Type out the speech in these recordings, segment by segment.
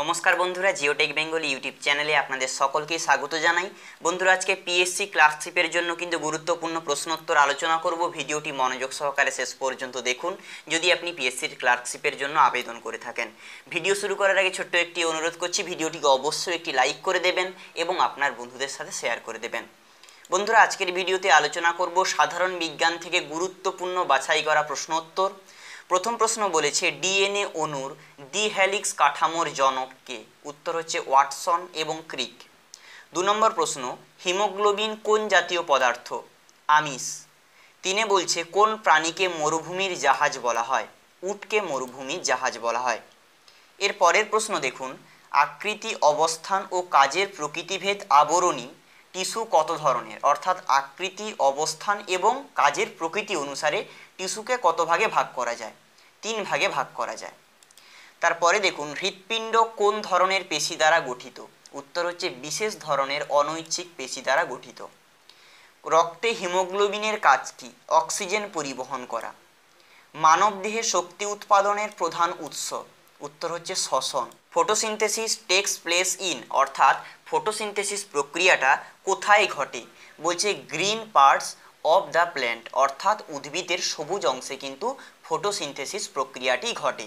নমস্কার বন্ধুরা, Geotech Bengali YouTube চ্যানেলে আপনাদের সকলকে স্বাগত জানাই। বন্ধুরা, আজকে পিএসসি ক্লার্কশিপের জন্য কিন্তু গুরুত্বপূর্ণ প্রশ্নোত্তর আলোচনা করব। ভিডিওটি মনোযোগ সহকারে শেষ পর্যন্ত দেখুন, যদি আপনি পিএসসির ক্লার্কশিপের জন্য আবেদন করে থাকেন। ভিডিও শুরু করার আগে ছোট্ট একটি অনুরোধ করছি, ভিডিওটিকে অবশ্যই একটি লাইক করে দেবেন এবং আপনার বন্ধুদের সাথে শেয়ার করে দেবেন। বন্ধুরা, আজকের ভিডিওতে আলোচনা করব সাধারণ বিজ্ঞান থেকে গুরুত্বপূর্ণ বাছাই করা প্রশ্নোত্তর। প্রথম প্রশ্ন বলেছে, ডিএনএ অণুর দ্বিহ্যালিক্স কাঠামোর জনককে উত্তর হচ্ছে ওয়াটসন এবং ক্রিক। দু নম্বর প্রশ্ন, হিমোগ্লোবিন কোন জাতীয় পদার্থ? আমিষ। তিনে বলছে, কোন প্রাণীকে মরুভূমির জাহাজ বলা হয়? উটকে মরুভূমির জাহাজ বলা হয়। এর পরের প্রশ্ন দেখুন, আকৃতি, অবস্থান ও কাজের প্রকৃতিভেদ আবরণী টিস্যু কত ধরনের? অর্থাৎ আকৃতি, অবস্থান এবং কাজের প্রকৃতি অনুসারে টিস্যুকে কত ভাগে ভাগ করা যায়? তিন ভাগে ভাগ করা যায়। তারপরে দেখুন, হৃৎপিণ্ড কোন ধরনের পেশি দ্বারা গঠিত? উত্তর হচ্ছে বিশেষ ধরনের অনৈচ্ছিক পেশি দ্বারা গঠিত। রক্তে হিমোগ্লোবিনের কাজ কি? অক্সিজেন পরিবহন করা। মানবদেহে শক্তি উৎপাদনের প্রধান উৎস। উত্তর হচ্ছে শ্বসন। ফটোসিনথেসিস টেক্স প্লেস ইন অর্থাৎ ফটোসিনথেসিস প্রক্রিয়াটা কোথায় ঘটে? বলছে green parts of the plant অর্থাৎ উদ্ভিদের সবুজ অংশে কিন্তু ফটোসিনথেসিস প্রক্রিয়াটি ঘটে।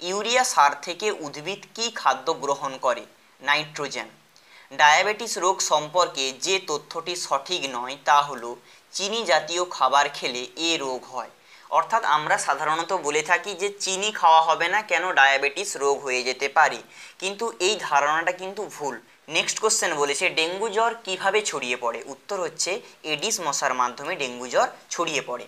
ইউরিয়া সার থেকে উদ্ভিদ কি খাদ্য গ্রহণ করে? নাইট্রোজেন। ডায়াবেটিস রোগ সম্পর্কে যে তথ্যটি সঠিক নয় তা হলো, চিনি জাতীয় খাবার খেলে এ রোগ হয়। অর্থাৎ আমরা সাধারণত বলে থাকি যে চিনি খাওয়া হবে না কেন ডায়াবেটিস রোগ হয়ে যেতে পারে। কিন্তু এই ধারণাটা কিন্তু ভুল। নেক্সট কোশ্চেন বলেছে, ডেঙ্গু জ্বর কীভাবে ছড়িয়ে পড়ে? উত্তর হচ্ছে এডিস মশার মাধ্যমে ডেঙ্গু জ্বর ছড়িয়ে পড়ে।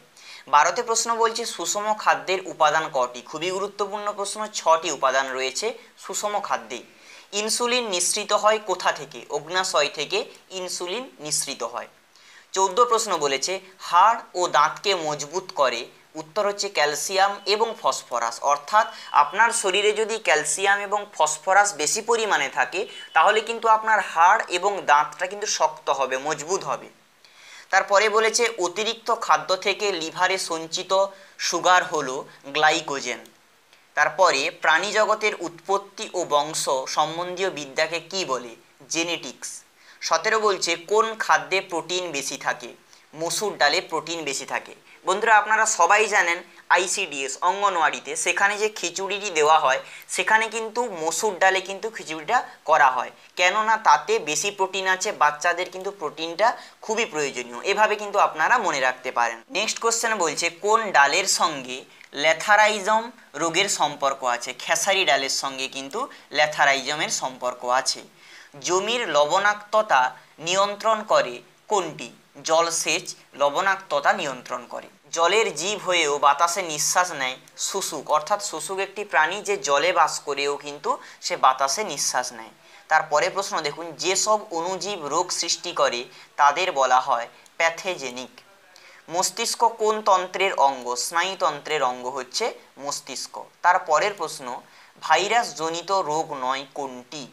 ভারতে প্রশ্ন বলছে, সুষম খাদ্যের উপাদান কটি? খুবই গুরুত্বপূর্ণ প্রশ্ন, ছটি উপাদান রয়েছে সুষম খাদ্যে। ইনসুলিন নিঃসৃত হয় কোথা থেকে? অগ্নাশয় থেকে ইনসুলিন নিঃসৃত হয়। চৌদ্দ প্রশ্ন বলেছে, হাড় ও দাঁতকে মজবুত করে উত্তর হচ্ছে ক্যালসিয়াম এবং ফসফরাস। অর্থাৎ আপনার শরীরে যদি ক্যালসিয়াম এবং ফসফরাস বেশি পরিমাণে থাকে, তাহলে কিন্তু আপনার হাড় এবং দাঁতটা কিন্তু শক্ত হবে, মজবুত হবে। তারপরে বলেছে, অতিরিক্ত খাদ্য থেকে লিভারে সঞ্চিত সুগার হলো গ্লাইকোজেন। তারপরে প্রাণী জগতের উৎপত্তি ও বংশ সম্বন্ধীয় বিদ্যাকে কি বলে? জেনেটিক্স। সতেরো বলছে, কোন খাদ্যে প্রোটিন বেশি থাকে? মসুর ডালে প্রোটিন বেশি থাকে। বন্ধুরা, আপনারা সবাই জানেন আইসিডিএস অঙ্গনওয়াড়িতে, সেখানে যে খিচুড়িটি দেওয়া হয়, সেখানে কিন্তু মসুর ডালে কিন্তু খিচুড়িটা করা হয়। কেননা তাতে বেশি প্রোটিন আছে, বাচ্চাদের কিন্তু প্রোটিনটা খুবই প্রয়োজনীয়। এভাবে কিন্তু আপনারা মনে রাখতে পারেন। নেক্সট কোশ্চেন বলছে, কোন ডালের সঙ্গে ল্যাথারাইজম রোগের সম্পর্ক আছে? খেসারি ডালের সঙ্গে কিন্তু ল্যাথারাইজমের সম্পর্ক আছে। জমির লবণাক্ততা নিয়ন্ত্রণ করে কোনটি? জলসেচ লবণাক্ততা নিয়ন্ত্রণ করে। জলের জীব হয়েও বাতাসে নিঃশ্বাস নেয় শুশুক। অর্থাৎ শুশুক একটি প্রাণী যে জলে বাস করেও কিন্তু সে বাতাসে নিঃশ্বাস নেয়। তারপরে প্রশ্ন, দেখুন, যেসব অণুজীব রোগ সৃষ্টি করে তাদের বলা হয় প্যাথেজেনিক। মস্তিষ্ক কোন তন্ত্রের অঙ্গ? স্নায়ুতন্ত্রের অঙ্গ হচ্ছে মস্তিষ্ক। তার পরের প্রশ্ন, ভাইরাস জনিত রোগ নয় কোনটি?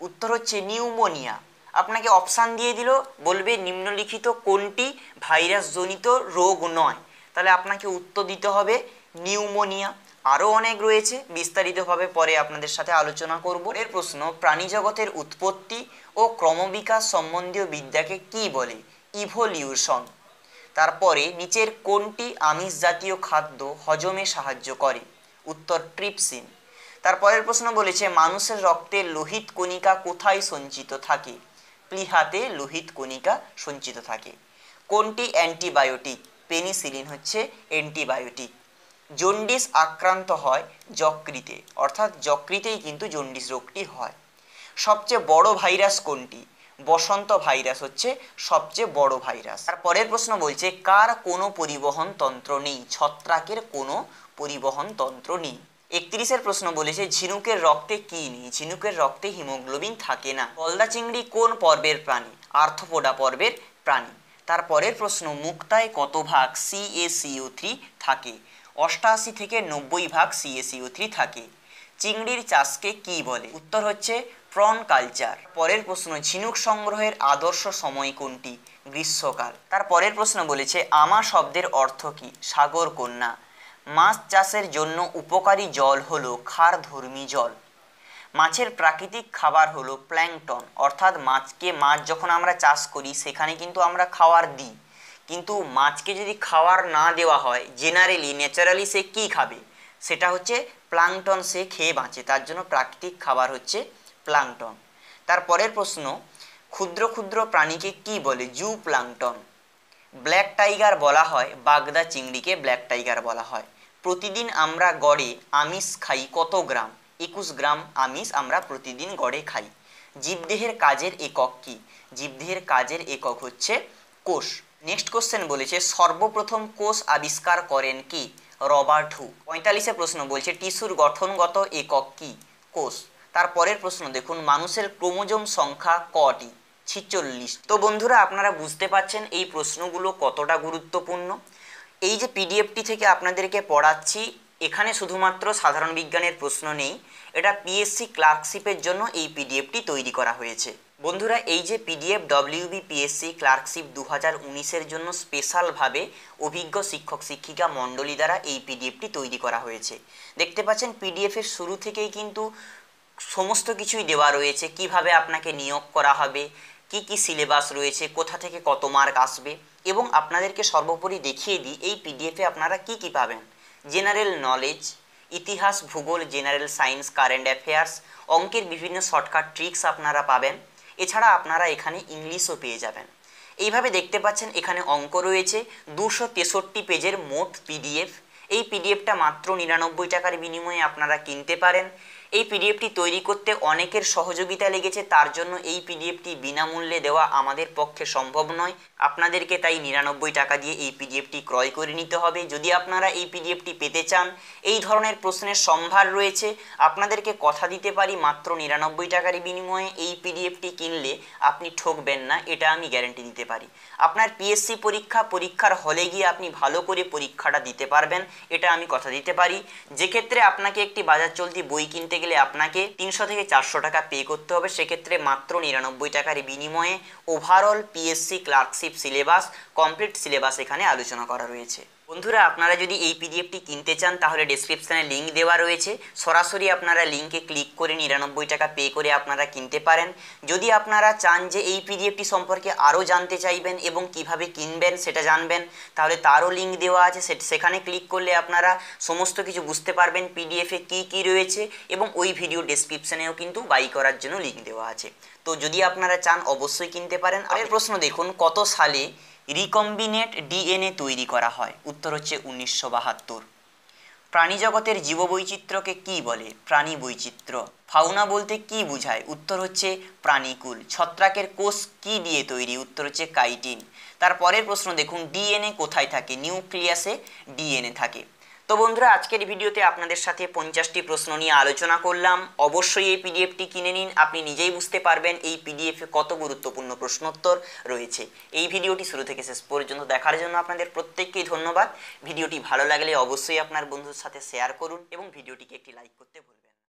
উত্তর হচ্ছে নিউমোনিয়া। আপনাকে অপশান দিয়ে দিল, বলবে নিম্নলিখিত কোনটি ভাইরাসজনিত রোগ নয়। তাহলে আপনাকে উত্তর দিতে হবে নিউমোনিয়া। আরও অনেক রয়েছে, বিস্তারিতভাবে পরে আপনাদের সাথে আলোচনা করব। এর প্রশ্ন প্রাণী জগতের উৎপত্তি ও ক্রমবিকাশ সম্বন্ধীয় বিদ্যাকে কি বলে? ইভলিউশন। তারপরে, নিচের কোনটি আমিষ জাতীয় খাদ্য হজমে সাহায্য করে? উত্তর, ট্রিপসিন। তারপরের প্রশ্ন বলেছে, মানুষের রক্তে লোহিত কণিকা কোথায় সঞ্চিত থাকে? প্লিহাতে লোহিত কণিকা সঞ্চিত থাকে। কোনটি অ্যান্টিবায়োটিক? পেনিসিলিন হচ্ছে অ্যান্টিবায়োটিক। জন্ডিস আক্রান্ত হয় যকৃতে, অর্থাৎ যকৃতেই কিন্তু জন্ডিস রোগটি হয়। সবচেয়ে বড় ভাইরাস কোনটি? বসন্ত ভাইরাস হচ্ছে সবচেয়ে বড় ভাইরাস। আর পরের প্রশ্ন বলছে, কার কোনো পরিবহন তন্ত্র নেই? ছত্রাকের কোনো পরিবহন তন্ত্র নেই। একত্রিশের প্রশ্ন বলেছে, ঝিনুকের রক্তে কি নেই? ঝিনুকের রক্তে হিমোগ্লোবিন থাকে না। গলদা চিংড়ি কোন পর্বের প্রাণী? আর্থপোডা পর্বের প্রাণী। তারপরের প্রশ্ন, মুক্তায় কত ভাগ সিএসিও থ্রি থাকে? অষ্টাশি থেকে নব্বই ভাগ সিএসিও থ্রি থাকে। চিংড়ির চাষকে কি বলে? উত্তর হচ্ছে, প্রন কালচার। পরের প্রশ্ন, ঝিনুক সংগ্রহের আদর্শ সময় কোনটি? গ্রীষ্মকাল। তার পরের প্রশ্ন বলেছে, আমা শব্দের অর্থ কি? সাগর, কন্যা। মাছ চাষের জন্য উপকারী জল হলো ক্ষারধর্মী জল। মাছের প্রাকৃতিক খাবার হলো প্ল্যাংটন। অর্থাৎ মাছকে মাছ যখন আমরা চাষ করি, সেখানে কিন্তু আমরা খাবার দিই। কিন্তু মাছকে যদি খাবার না দেওয়া হয় জেনারেলি ন্যাচারালি সে কী খাবে? সেটা হচ্ছে প্লাংটন সে খেয়ে বাঁচে। তার জন্য প্রাকৃতিক খাবার হচ্ছে প্লাংটন তার পরের প্রশ্ন, ক্ষুদ্র ক্ষুদ্র প্রাণীকে কি বলে? জু প্লাংটন ব্ল্যাক টাইগার বলা হয়, বাগদা চিংড়িকে ব্ল্যাক টাইগার বলা হয়। প্রতিদিন আমরা গড়ে আমিষ খাই কত গ্রাম? একুশ গ্রাম আমিষ আমরা প্রতিদিন গড়ে খাই। জীবদেহের কাজের একক কি? জীবদেহের কাজের একক হচ্ছে কোষ। নেক্সট কোশ্চেন বলেছে, সর্বপ্রথম কোষ আবিষ্কার করেন কি? Robert Hooke. পঁয়তাল্লিশে প্রশ্ন বলছে, টিস্যুর গঠনগত একক কি? কোষ। তারপরের প্রশ্ন, দেখুন, মানুষের ক্রোমোজোম সংখ্যা কটি? ছিচল্লিশ। তো বন্ধুরা, আপনারা বুঝতে পাচ্ছেন এই প্রশ্নগুলো কতটা গুরুত্বপূর্ণ? এই যে পিডিএফটি থেকে আপনাদেরকে পড়াচ্ছি এখানে শুধুমাত্র সাধারণ বিজ্ঞানের প্রশ্ন নেই, এটা পিএসসি ক্লার্কশিপের জন্য এই পিডিএফটি তৈরি করা হয়েছে। বন্ধুরা, এই যে পিডিএফ ডব্লিউবি পিএসসি ক্লার্কশিপ দু হাজার উনিশের জন্য স্পেশালভাবে অভিজ্ঞ শিক্ষক শিক্ষিকা মণ্ডলী দ্বারা এই পিডিএফটি তৈরি করা হয়েছে। দেখতে পাচ্ছেন পিডিএফের শুরু থেকেই কিন্তু সমস্ত কিছুই দেওয়া রয়েছে। কীভাবে আপনাকে নিয়োগ করা হবে, কি কি সিলেবাস রয়েছে, কোথা থেকে কত মার্ক আসবে, এবং আপনাদেরকে সর্বোপরি দেখিয়ে দিই, এই পিডিএফে আপনারা কি কি পাবেন। জেনারেল নলেজ, ইতিহাস, ভূগোল, জেনারেল সায়েন্স, কারেন্ট অ্যাফেয়ার্স, অঙ্কের বিভিন্ন শর্টকাট ট্রিক্স আপনারা পাবেন। এছাড়া আপনারা এখানে ইংলিশও পেয়ে যাবেন। এইভাবে দেখতে পাচ্ছেন এখানে অঙ্ক রয়েছে। দুশো তেষট্টি পেজের মোট পিডিএফ। এই পিডিএফটা মাত্র নিরানব্বই টাকার বিনিময়ে আপনারা কিনতে পারেন। এই পিডিএফটি তৈরি করতে অনেকের সহযোগিতা লেগেছে, তার জন্য এই পিডিএফটি বিনামূল্যে দেওয়া আমাদের পক্ষে সম্ভব নয়। আপনাদেরকে তাই নিরানব্বই টাকা দিয়ে এই পিডিএফটি ক্রয় করে নিতে হবে। যদি আপনারা এই পিডিএফটি পেতে চান, এই ধরনের প্রশ্নের সম্ভার রয়েছে। আপনাদেরকে কথা দিতে পারি মাত্র নিরানব্বই টাকার বিনিময়ে এই পিডিএফটি কিনলে আপনি ঠকবেন না, এটা আমি গ্যারেন্টি দিতে পারি। আপনার পিএসসি পরীক্ষা, পরীক্ষার হলে গিয়ে আপনি ভালো করে পরীক্ষাটা দিতে পারবেন, এটা আমি কথা দিতে পারি। যে ক্ষেত্রে আপনাকে একটি বাজার চলতি বই কিনতে গেলে আপনাকে তিনশো থেকে চারশো টাকা পে করতে হবে। সেক্ষেত্রে মাত্র নিরানব্বই টাকার বিনিময়ে overall PSC clerkship syllabus complete syllabus এখানে আলোচনা করা রয়েছে। বন্ধুরা, আপনারা যদি এই পিডিএফটি কিনতে চান, তাহলে ডেসক্রিপশানে লিঙ্ক দেওয়া রয়েছে। সরাসরি আপনারা লিঙ্কে ক্লিক করে নিরানব্বই টাকা পে করে আপনারা কিনতে পারেন। যদি আপনারা চান যে এই পিডিএফটি সম্পর্কে আরও জানতে চাইবেন এবং কীভাবে কিনবেন সেটা জানবেন, তাহলে তারও লিঙ্ক দেওয়া আছে। সেখানে ক্লিক করলে আপনারা সমস্ত কিছু বুঝতে পারবেন পিডিএফে কি কি রয়েছে এবং ওই ভিডিও ডেসক্রিপশানেও কিন্তু বাই করার জন্য লিঙ্ক দেওয়া আছে। তো যদি আপনারা চান, অবশ্যই কিনতে পারেন। আর প্রশ্ন দেখুন, কত সালে রিকম্বিনেট ডিএনএ তৈরি করা হয়। উত্তর হচ্ছে উনিশশো বাহাত্তর। প্রাণীজগতের জীববৈচিত্র্যকে কি বলে? প্রাণী বৈচিত্র্য। ফাউনা বলতে কি বোঝায়? উত্তর হচ্ছে প্রাণীকুল। ছত্রাকের কোষ কি দিয়ে তৈরি? উত্তর হচ্ছে কাইটিন। তারপরের প্রশ্ন দেখুন ডিএনএ কোথায় থাকে? নিউক্লিয়াসে ডিএনএ থাকে। তো বন্ধুরা, আজকের ভিডিওতে আপনাদের সাথে পঞ্চাশটি প্রশ্ন নিয়ে আলোচনা করলাম। অবশ্যই এই পিডিএফটি কিনে নিন, আপনি নিজেই বুঝতে পারবেন এই পিডিএফে কত গুরুত্বপূর্ণ প্রশ্নোত্তর রয়েছে। এই ভিডিওটি শুরু থেকে শেষ পর্যন্ত দেখার জন্য আপনাদের প্রত্যেককেই ধন্যবাদ। ভিডিওটি ভালো লাগলে অবশ্যই আপনার বন্ধুর সাথে শেয়ার করুন এবং ভিডিওটিকে একটি লাইক করতে ভুলবেন